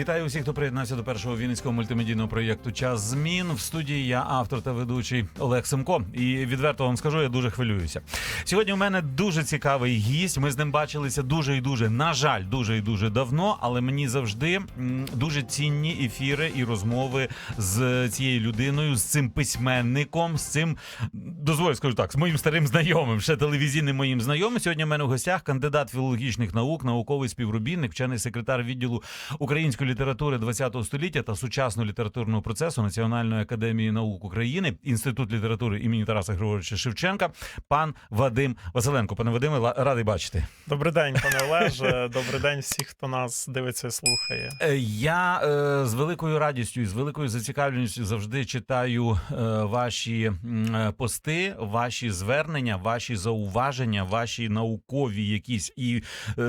Вітаю усіх, хто приєднався до першого вінницького мультимедійного проєкту Час змін. В студії я автор та ведучий Олег Семко. І відверто вам скажу, я дуже хвилююся. Сьогодні у мене дуже цікавий гість. Ми з ним бачилися дуже і дуже, на жаль, дуже і дуже давно. Але мені завжди дуже цінні ефіри і розмови з цією людиною, з цим письменником, з цим дозволь, скажу так, з моїм старим знайомим, ще телевізійним моїм знайомим. Сьогодні у мене в гостях кандидат філологічних наук, науковий співробітник, вчений секретар відділу української літератури ХХ століття та сучасного літературного процесу Національної академії наук України, інститут літератури імені Тараса Григоровича Шевченка, пан Вадим Василенко. Пане Вадиме, радий бачити. Добрий день, пане Олеже. Добрий день всіх, хто нас дивиться і слухає. Е, Я е, з великою радістю і з великою зацікавленістю завжди читаю е, ваші е, пости, ваші звернення, ваші зауваження, ваші наукові якісь і е,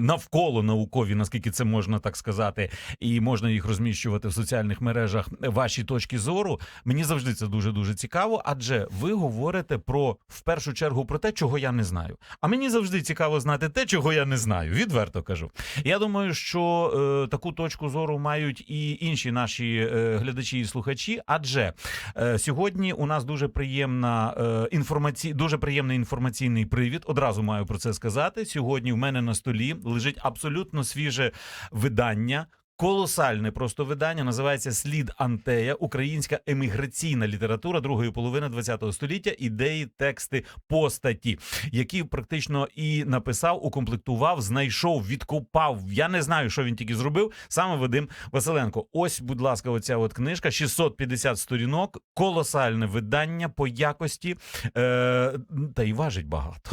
навколо наукові, наскільки це можна так сказати, і можна їх розміщувати в соціальних мережах. Ваші точки зору. Мені завжди це дуже дуже цікаво, адже ви говорите про в першу чергу про те, чого я не знаю. А мені завжди цікаво знати те, чого я не знаю. Відверто кажу. Я думаю, що е, таку точку зору мають і інші наші е, глядачі і слухачі. Адже е, сьогодні у нас дуже приємна е, інформаці... дуже приємний інформаційний привід. Одразу маю про це сказати. Сьогодні в мене на столі лежить абсолютно свіже видання. Колосальне просто видання називається Слід Антея, українська еміграційна література другої половини ХХ століття, ідеї, тексти, постаті, які практично і написав, укомплектував, знайшов, відкопав. Я не знаю, що він тільки зробив. Саме Вадим Василенко. Ось, будь ласка, оця от книжка, 650 сторінок, колосальне видання по якості, е, та й важить багато.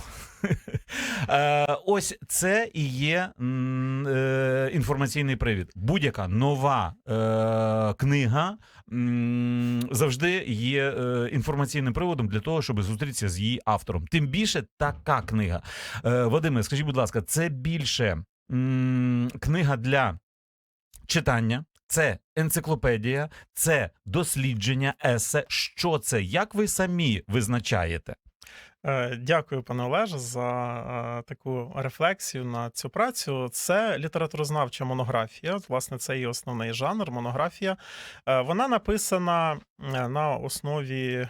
Е, Ось це і є е, інформаційний привід. Будь-яка нова е, книга завжди є інформаційним приводом для того, щоб зустрітися з її автором. Тим більше така книга. Вадиме, скажіть, будь ласка, це більше книга для читання. Це енциклопедія, це дослідження, есе. Що це? Як ви самі визначаєте? Е, Дякую, пане Олеже, за е, таку рефлексію на цю працю. Це літературознавча монографія. Власне, це її основний жанр. Монографія. Е, Вона написана на основі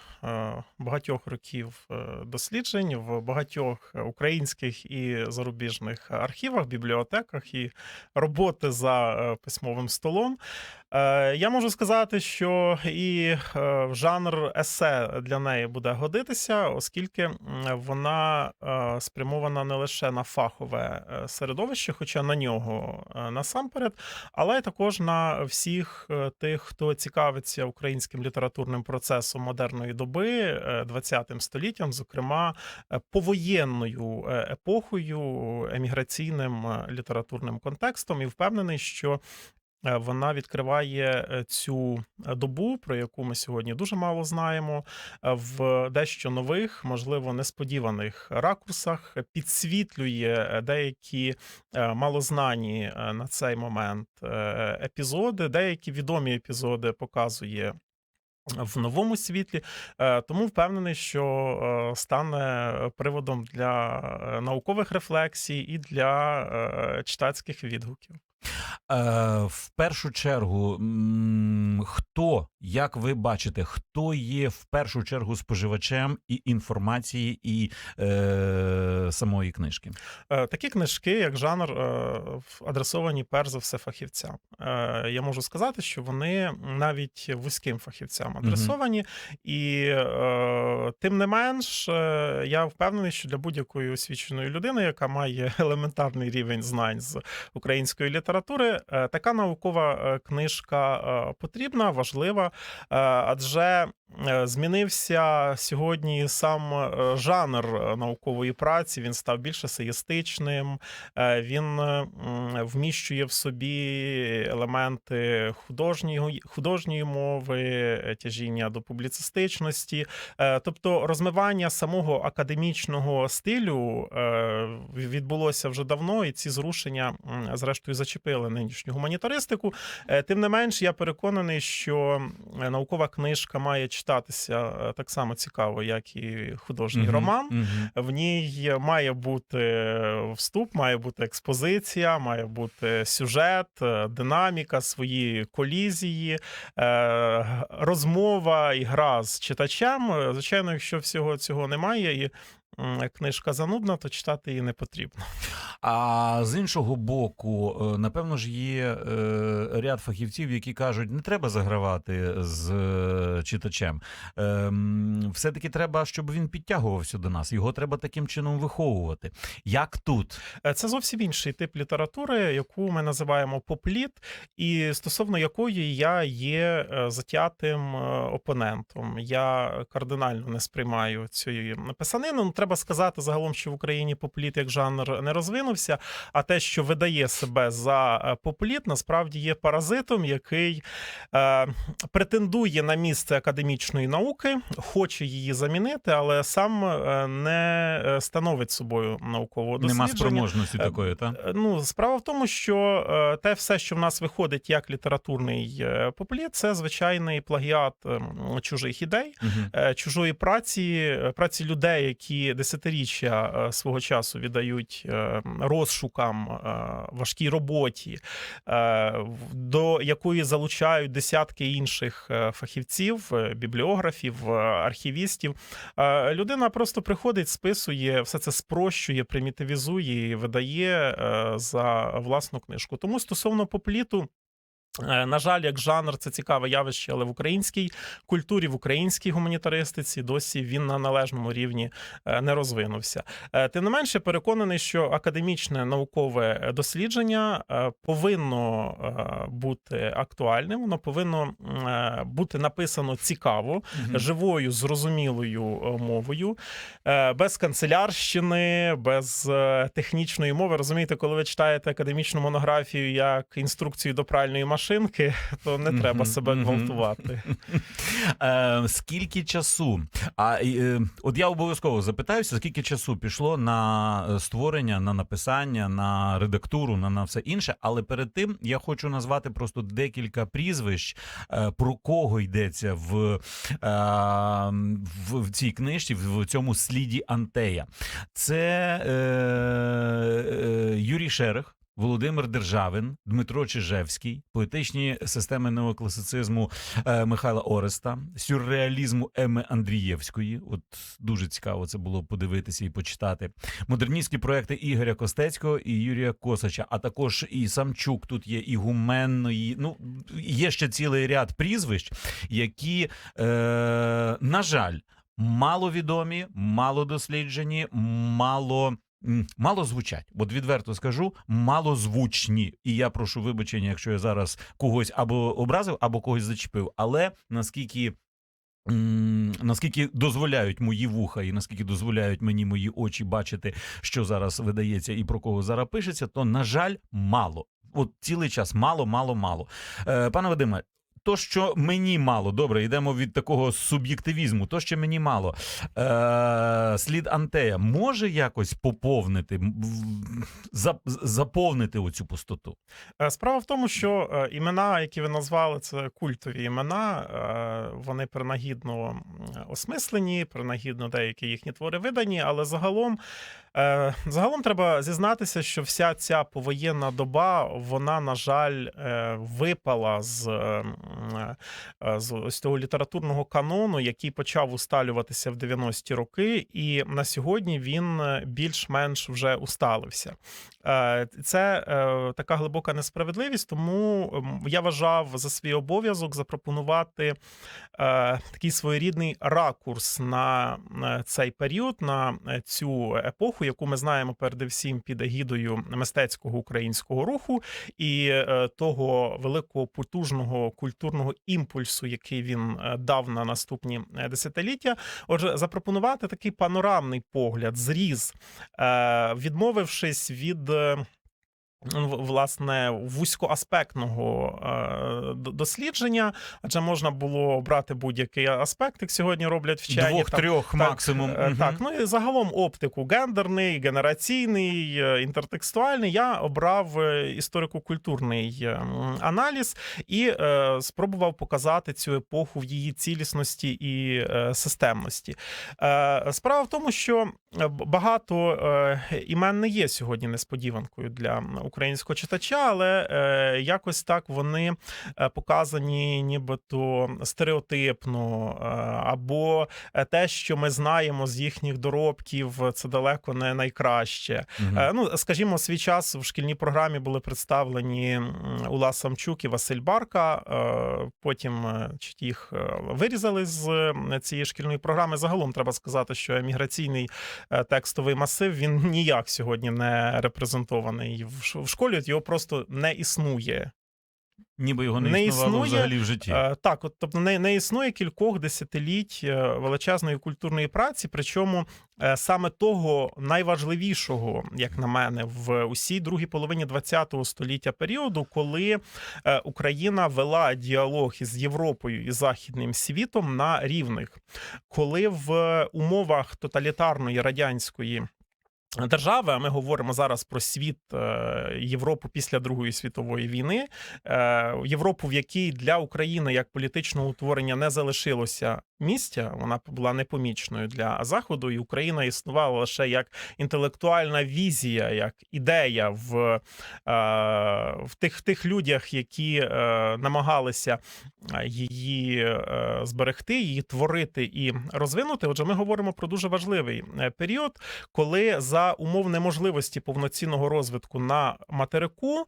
багатьох років досліджень в багатьох українських і зарубіжних архівах, бібліотеках і роботи за письмовим столом. Е, Я можу сказати, що і е, жанр есе для неї буде годитися, оскільки вона е, спрямована не лише на фахове середовище, хоча на нього насамперед, але й також на всіх тих, хто цікавиться українським літературним процесом модерної доби, е, 20 століттям, зокрема повоєнною епохою, еміграційним літературним контекстом, і впевнений, що Вона відкриває е, цю е, добу, про яку ми сьогодні дуже мало знаємо, е, в дещо нових, можливо, несподіваних ракурсах, підсвітлює е, деякі е, малознані е, на цей момент е, епізоди, деякі відомі епізоди показує. В новому світлі, Е, тому впевнений, що е, стане приводом для е, наукових рефлексій і для е, читацьких відгуків. Е, в першу чергу, хто, як ви бачите, хто є в першу чергу споживачем і інформації, і е, самої книжки? Е, Такі книжки, як жанр, е, адресовані перш за все фахівцям. Е, Я можу сказати, що вони навіть вузьким фахівцям адресовані, і е, тим не менш, е, я впевнений, що для будь-якої освіченої людини, яка має елементарний рівень знань з української літератури, е, така наукова е, книжка е, потрібна, важлива, адже змінився сьогодні сам е, жанр е, наукової праці. Він став більш есеїстичним, е, він е, вміщує в собі елементи художньої, художньої мови, е, тяжіння до публіцистичності, Е, тобто розмивання самого академічного стилю е, відбулося вже давно, і ці зрушення, зрештою, зачепили нинішню гуманітаристику. Е, Тим не менш, я переконаний, що е, наукова книжка має читатися е, так само цікаво, як і художній Мгм, роман. мгм. В ній має бути вступ, має бути експозиція, має бути сюжет, е, динаміка, свої колізії, е, розмова і гра з читачем. Е, Звичайно, якщо всього цього немає і книжка занудна, то читати її не потрібно. А з іншого боку, е, напевно ж є е, ряд фахівців, які кажуть, не треба загравати з е, читачем. Ем, Все-таки треба, щоб він підтягувався до нас. Його треба таким чином виховувати. Як тут? Це зовсім інший тип літератури, яку ми називаємо попліт, і стосовно якої я є затятим опонентом. Я кардинально не сприймаю цієї писанини. Треба сказати загалом, що в Україні попліт як жанр не розвинувся. А те, що видає себе за е, попліт, насправді є паразитом, який е, претендує на місце академічної науки, хоче її замінити, але сам е, не е, становить собою наукового дослідження. Нема спроможності такої, так? Е, Ну, справа в тому, що те все, що в нас виходить як літературний попліт, це звичайний плагіат ем, чужих ідей, Угу. чужої праці, праці людей, які десятиріччя е, свого часу віддають е, розшукам, е, важкій роботі, до якої залучають десятки інших фахівців, бібліографів, архівістів. Людина просто приходить, списує, все це спрощує, примітивізує і видає за власну книжку. Тому стосовно попліту. Е, На жаль, як жанр, це цікаве явище, але в українській культурі, в українській гуманітаристиці досі він на належному рівні е, не розвинувся. Е, Тим не менше, переконаний, що академічне наукове дослідження повинно бути актуальним, воно повинно бути написано цікаво, живою, зрозумілою мовою, без канцелярщини, без технічної мови. Розумієте, коли ви читаєте академічну монографію як інструкцію до пральної машинки, то не треба себе гвалтувати. Е, скільки часу? А е, от я обов'язково запитаюся, скільки часу пішло на е, створення, на написання, на редактуру, на, на все інше. Але перед тим я хочу назвати просто декілька прізвищ, е, про кого йдеться в, е, в, в цій книжці, в, в цьому сліді Антея. Це е, е, Юрій Шерех. Володимир Державин, Дмитро Чижевський, поетичні системи неокласицизму е, Михайла Ореста, сюрреалізму Еми Андрієвської. От дуже цікаво це було подивитися і почитати. Модерністські проекти Ігоря Костецького і Юрія Косача, а також і Самчук. Тут є і Гуменної. Ну є ще цілий ряд прізвищ, які, е, на жаль, маловідомі, мало досліджені, мало. Мало звучать, от відверто скажу, малозвучні. І я прошу вибачення, якщо я зараз когось або образив, або когось зачепив. Але наскільки. Наскільки дозволяють мої вуха, і наскільки дозволяють мені мої очі бачити, що зараз видається і про кого зараз пишеться, то на жаль, мало. От цілий час мало, мало, мало. Е, пане Вадиме, то, що мені мало, добре, йдемо від такого суб'єктивізму, то, що мені мало. Е, слід Антея може якось поповнити, за- заповнити оцю пустоту. Е, Справа в тому, що е, імена, які ви назвали, це культові імена. е, Вони принагідно осмислені, принагідно деякі їхні твори видані, але загалом. Е, Загалом треба зізнатися, що вся ця повоєнна доба, вона, на жаль, е, випала з, е, е, з ось того літературного канону, який почав усталюватися в 90-ті роки, і на сьогодні він більш-менш вже усталився. Це така глибока несправедливість, тому ем, я вважав за свій обов'язок запропонувати такий своєрідний ракурс на цей період, на цю епоху, яку ми знаємо передусім під егідою мистецького українського руху і е, того великого потужного культурного імпульсу, який він е, дав на наступні е, десятиліття. Отже, запропонувати такий панорамний погляд, зріз, відмовившись від. Власне вузькоаспектного е, дослідження, адже можна було брати будь-який аспект, як сьогодні роблять вчені. Двох-трьох максимум. е. Так, ну і загалом оптику гендерний, генераційний, е, інтертекстуальний. Я обрав історико-культурний аналіз і е, спробував показати цю епоху в її цілісності і е, системності. Е, Справа в тому, що багато е, імен не є сьогодні несподіванкою для українського читача, але е, якось так вони е, показані нібито стереотипно, е, або е, те, що ми знаємо з їхніх доробків, це далеко не найкраще. Мгм. Е, Ну, скажімо, свій час в шкільній програмі були представлені Ула Самчук і Василь Барка. е, Потім їх вирізали з цієї шкільної програми. Загалом треба сказати, що еміграційний текстовий масив він ніяк сьогодні не репрезентований в в школі. Його просто не існує. Ніби його не, не існувало існує, взагалі в житті. Е, Так, от тобто не, не існує кількох десятиліть е, величезної культурної праці, причому е, саме того найважливішого, як на мене, в усій другій половині ХХ століття періоду, коли Україна вела діалог із Європою і західним світом на рівних, коли в умовах тоталітарної радянської. Держави, а ми говоримо зараз про світ е, Європу після Другої світової війни, е, Європу, в якій для України як політичного утворення не залишилося місця, вона була непомічною для Заходу, і Україна існувала лише як інтелектуальна візія, як ідея в, е, в тих, тих людях, які е, намагалися е, її зберегти, її творити і розвинути. Отже, ми говоримо про дуже важливий період, коли за умов неможливості повноцінного розвитку на материку.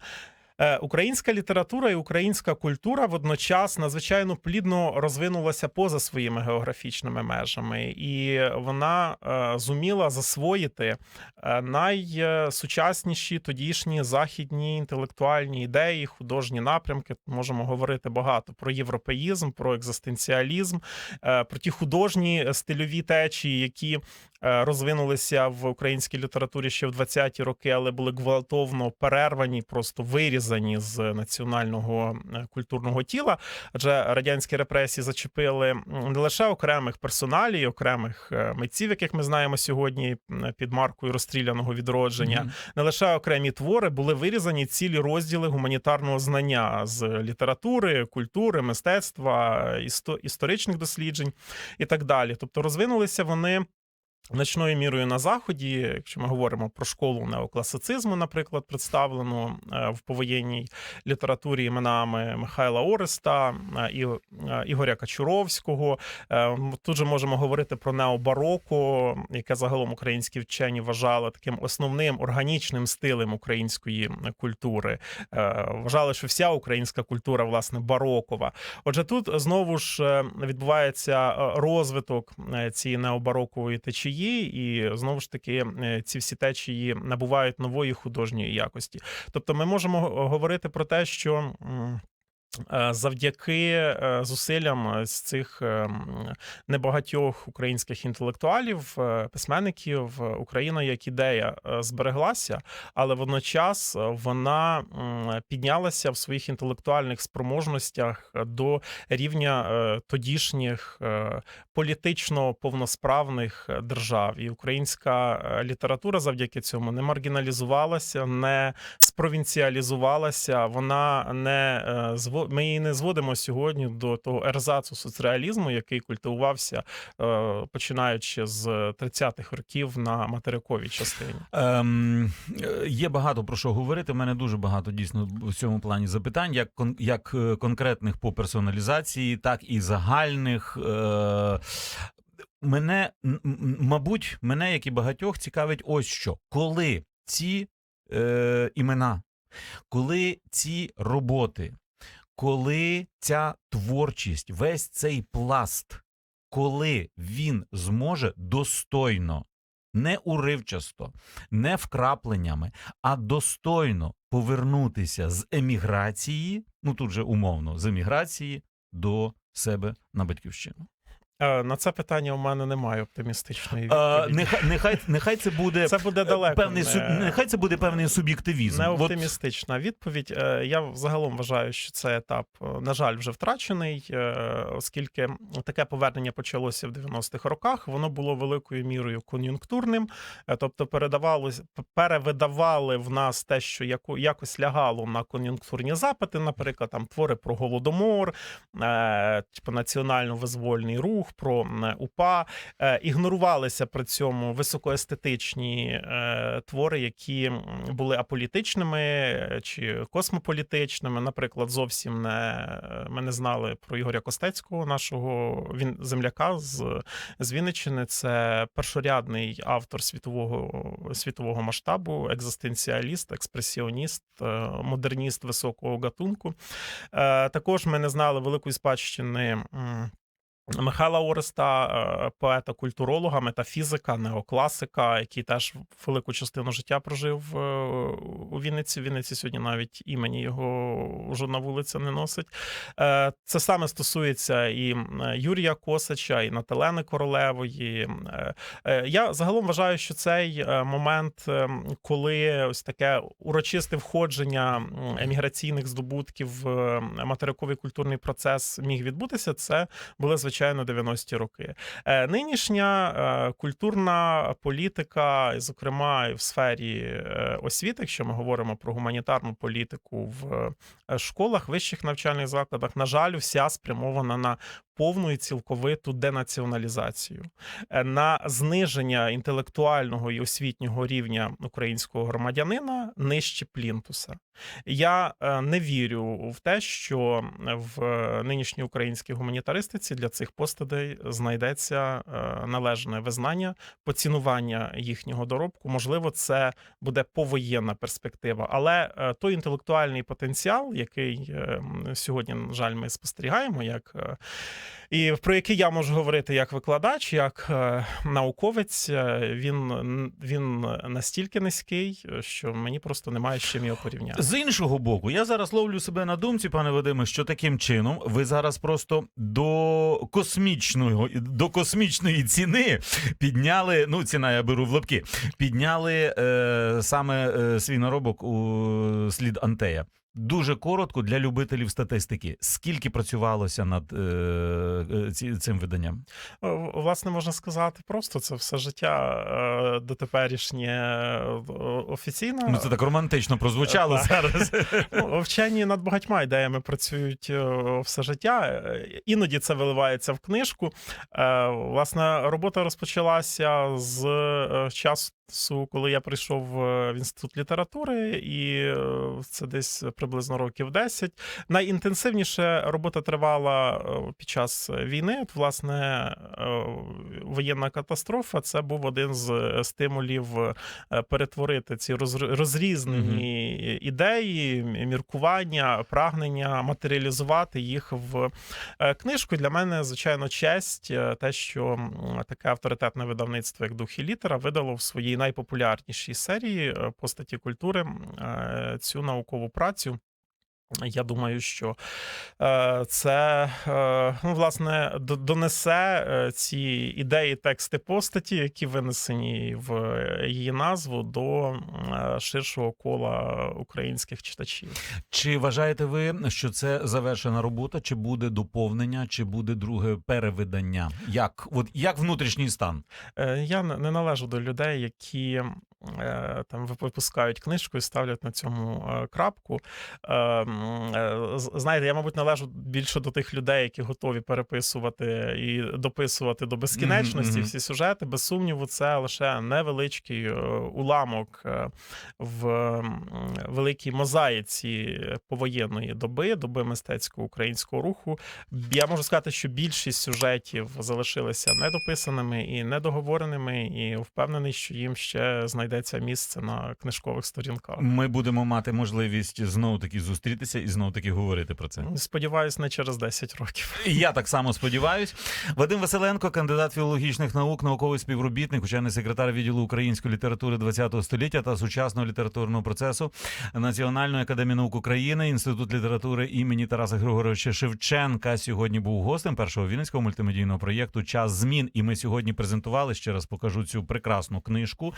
Е, Українська література і українська культура водночас надзвичайно плідно розвинулася поза своїми географічними межами, і вона е, зуміла засвоїти е, найсучасніші тодішні західні інтелектуальні ідеї, художні напрямки. Можемо говорити багато про європеїзм, про екзистенціалізм, про ті художні стильові течії, які розвинулися в українській літературі ще в 20-ті роки, але були гвалтовно перервані, просто вирізані з національного е, культурного тіла. Адже радянські репресії зачепили не лише окремих персоналій, окремих е, митців, яких ми знаємо сьогодні під маркою розстріляного відродження, Мгм. не лише окремі твори, були вирізані цілі розділи гуманітарного знання з літератури, культури, мистецтва, істо- історичних досліджень і так далі. Тобто розвинулися вони. Значною мірою на заході, якщо ми говоримо про школу неокласицизму, наприклад, представлену е, в повоєнній літературі іменами Михайла Ореста е, і е, Ігоря Качуровського. Тут же можемо говорити про необароко, яке загалом українські вчені вважали таким основним органічним стилем української культури. Вважали, що вся українська культура власне барокова. Отже, тут знову ж відбувається розвиток цієї необарокової течії, і знову ж таки е, ці всі течії набувають нової художньої якості. Тобто, ми можемо г- говорити про те, що. Е, Завдяки е, зусиллям з цих е, небагатьох українських інтелектуалів, е, письменників, е, Україна як ідея е, збереглася, але водночас е, вона піднялася в своїх інтелектуальних спроможностях до рівня е, тодішніх е, політично повносправних е, держав. І українська е, література завдяки цьому не маргіналізувалася, не спровінціалізувалася. Вона не е, зво... ми не зводимо сьогодні до того ерзацу соцреалізму, який культивувався е, починаючи з 30-х років на материковій частині. Ем, е, є багато про що говорити. У мене дуже багато дійсно в цьому плані запитань, як як е, конкретних по персоналізації, так і загальних. Е, мене мабуть, мене, як і багатьох, цікавить ось що, коли ці е, імена, коли ці роботи, коли ця творчість, весь цей пласт, коли він зможе достойно, не уривчасто, не вкрапленнями, а достойно повернутися з еміграції, ну тут же умовно, з еміграції до себе на батьківщину. Е, На це питання у мене немає оптимістичної Е, відповіді. нехай, нехай, нехай це буде Це буде далеко. певний не- нехай це буде певний суб'єктивізм. Не оптимістична відповідь. Е, Я загалом вважаю, що цей етап, на жаль, вже втрачений, оскільки таке повернення почалося в 90-х роках. Воно було великою мірою кон'юнктурним, тобто передавалось, перевидавали в нас те, що яко- якось лягало на кон'юнктурні запити, наприклад, там твори про голодомор, типу національно-визвольний рух, про УПА. Е, Ігнорувалися при цьому високоестетичні е, твори, які були аполітичними е, чи космополітичними. Наприклад, зовсім не ми не знали про Ігоря Костецького, нашого він земляка з, з Вінниччини. Це першорядний автор світового світового масштабу, екзистенціаліст, експресіоніст, модерніст високого гатунку. Також ми не знали великої спадщини. Михайла Ореста, е, поета, культуролога, метафізика, неокласика, який теж велику частину життя прожив е, у Вінниці. В Вінниці сьогодні навіть імені його жодна вулиця не носить. Е, Це саме стосується і Юрія Косача, і Наталени Королевої. Я загалом вважаю, що цей момент, коли ось таке урочисте входження еміграційних здобутків в материковий культурний процес міг відбутися, це були звичайно 90-ті роки. Е, Нинішня е, культурна політика, зокрема, і в сфері е, освіти, якщо ми говоримо про гуманітарну політику в школах, вищих навчальних закладах, на жаль, вся спрямована на повну і цілковиту денаціоналізацію, е, на зниження інтелектуального і освітнього рівня українського громадянина нижче плінтуса. Я е, не вірю в те, що в нинішній українській гуманітаристиці для цих постатей знайдеться е, належне визнання, поцінування їхнього доробку. Можливо, це буде повоєнна перспектива, але той інтелектуальний потенціал, який сьогодні, на жаль, ми спостерігаємо, як і про який я можу говорити як викладач, як е, науковець, е, він, він настільки низький, що мені просто немає з чим його порівняти. З іншого боку, я зараз ловлю себе на думці, пане Вадиме, що таким чином ви зараз просто до космічного до космічної ціни підняли. Ну, ціна я беру в лапки, підняли е, саме е, свій наробок у слід Антея. Дуже коротко для любителів статистики. Скільки працювалося над е, е, цим виданням? Власне, можна сказати, просто це все життя е, дотеперішнє е, офіційно. Ну це так романтично прозвучало Так. зараз. Ну, вчені над багатьма ідеями працюють е, все життя. Е, Іноді це виливається в книжку. Е, Власне, робота розпочалася з е, часу, коли я прийшов е, в інститут літератури, і е, це десь приблизно років 10. Найінтенсивніше робота тривала е, під час війни. От, власне, е, воєнна катастрофа це був один з стимулів е, перетворити ці розр- розрізнені ідеї, міркування, прагнення матеріалізувати їх в книжку. Для мене, звичайно, честь те, що таке авторитетне видавництво, як дух і літера, видало в своїй найпопулярнішій серії постаті культури цю наукову працю. Я думаю, що е, це е, ну, власне донесе е, ці ідеї, тексти постаті, які винесені в її назву, до ширшого кола українських читачів. Чи вважаєте ви, що це завершена робота, чи буде доповнення, чи буде друге перевидання? Як от як внутрішній стан? Я не належу до людей, які там випускають книжку і ставлять на цьому е, крапку. Е, е, Знаєте, я, мабуть, належу більше до тих людей, які готові переписувати і дописувати до безкінечності мгм. всі сюжети. Без сумніву, це лише невеличкий е, уламок е, в великій мозаїці повоєнної доби, доби мистецького українського руху. Я можу сказати, що більшість сюжетів залишилися недописаними і недоговореними, і впевнений, що їм ще знайдеться знайдеться місце на книжкових сторінках. Ми будемо мати можливість знову таки зустрітися і знову таки говорити про це. Сподіваюсь, не через 10 років. Я так само сподіваюсь. Вадим Василенко, кандидат філологічних наук, науковий співробітник, учений секретар відділу української літератури ХХ століття та сучасного літературного процесу Національної академії наук України, інститут літератури імені Тараса Григоровича Шевченка. Сьогодні був гостем першого вінницького мультимедійного проєкту Час змін. І ми сьогодні презентували ще раз покажу цю прекрасну книжку.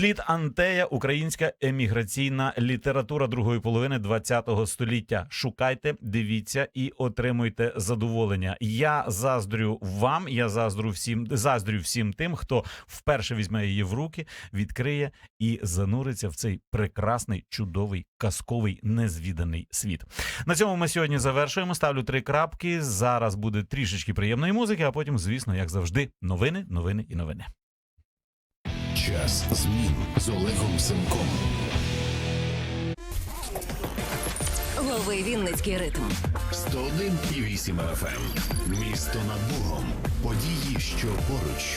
Слід Антея, українська еміграційна література другої половини ХХ століття. Шукайте, дивіться і отримуйте задоволення. Я заздрю вам. Я заздрю всім, заздрю всім тим, хто вперше візьме її в руки, відкриє і зануриться в цей прекрасний, чудовий, казковий, незвіданий світ. На цьому ми сьогодні завершуємо. Ставлю три крапки. Зараз буде трішечки приємної музики, а потім, звісно, як завжди, новини, новини і новини. Час змін з Олегом Семком. Лови Вінницький ритм. 101,8 FM. Місто над Богом. Події, що поруч.